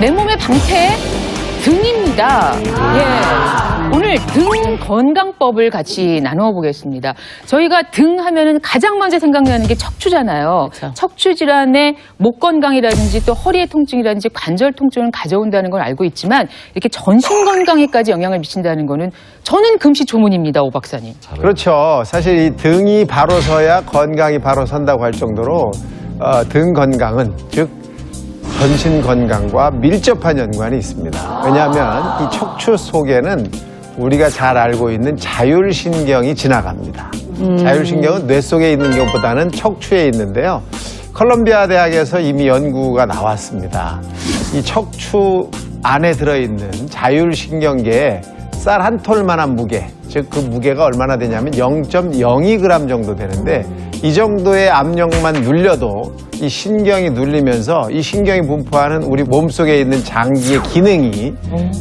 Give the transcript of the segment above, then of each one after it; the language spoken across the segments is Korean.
내 몸의 방패 등입니다. 예. 오늘 등 건강법을 같이 나누어 보겠습니다. 저희가 등 하면은 가장 먼저 생각나는 게 척추잖아요. 그렇죠. 척추 질환에 목 건강이라든지 또 허리의 통증이라든지 관절 통증을 가져온다는 걸 알고 있지만 이렇게 전신 건강에까지 영향을 미친다는 거는 저는 금시초문입니다, 오 박사님. 그렇죠. 사실 이 등이 바로 서야 건강이 바로 선다고 할 정도로 어, 등 건강은 즉 전신 건강과 밀접한 연관이 있습니다. 왜냐하면 이 척추 속에는 우리가 잘 알고 있는 자율신경이 지나갑니다. 자율신경은 뇌 속에 있는 것보다는 척추에 있는데요. 컬럼비아 대학에서 이미 연구가 나왔습니다. 이 척추 안에 들어있는 자율신경계에 쌀 한 톨만한 무게, 즉 그 무게가 얼마나 되냐면 0.02g 정도 되는데 이 정도의 압력만 눌려도 이 신경이 눌리면서 이 신경이 분포하는 우리 몸속에 있는 장기의 기능이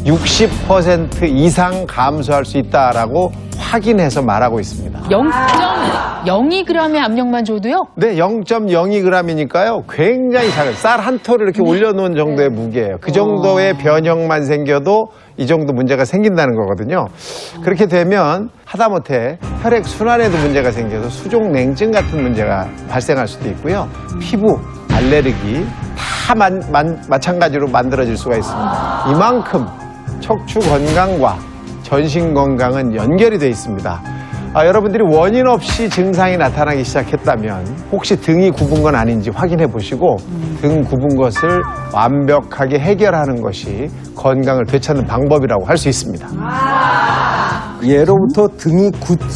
60% 이상 감소할 수 있다라고 확인해서 말하고 있습니다. 0.02g의 압력만 줘도요? 네, 0.02g이니까요. 굉장히 작아요. 쌀한 톨을 이렇게 올려놓은 정도의 무게예요. 그 정도의 변형만 생겨도 이 정도 문제가 생긴다는 거거든요. 그렇게 되면 하다못해 혈액 순환에도 문제가 생겨서 수족 냉증 같은 문제가 발생할 수도 있고요. 피부, 알레르기 다 만- 만- 마찬가지로 만들어질 수가 있습니다. 이만큼 척추 건강과 전신 건강은 연결이 되어 있습니다. 아, 여러분들이 원인 없이 증상이 나타나기 시작했다면 혹시 등이 굽은 건 아닌지 확인해 보시고 등 굽은 것을 완벽하게 해결하는 것이 건강을 되찾는 방법이라고 할 수 있습니다. 예로부터 등이 굳지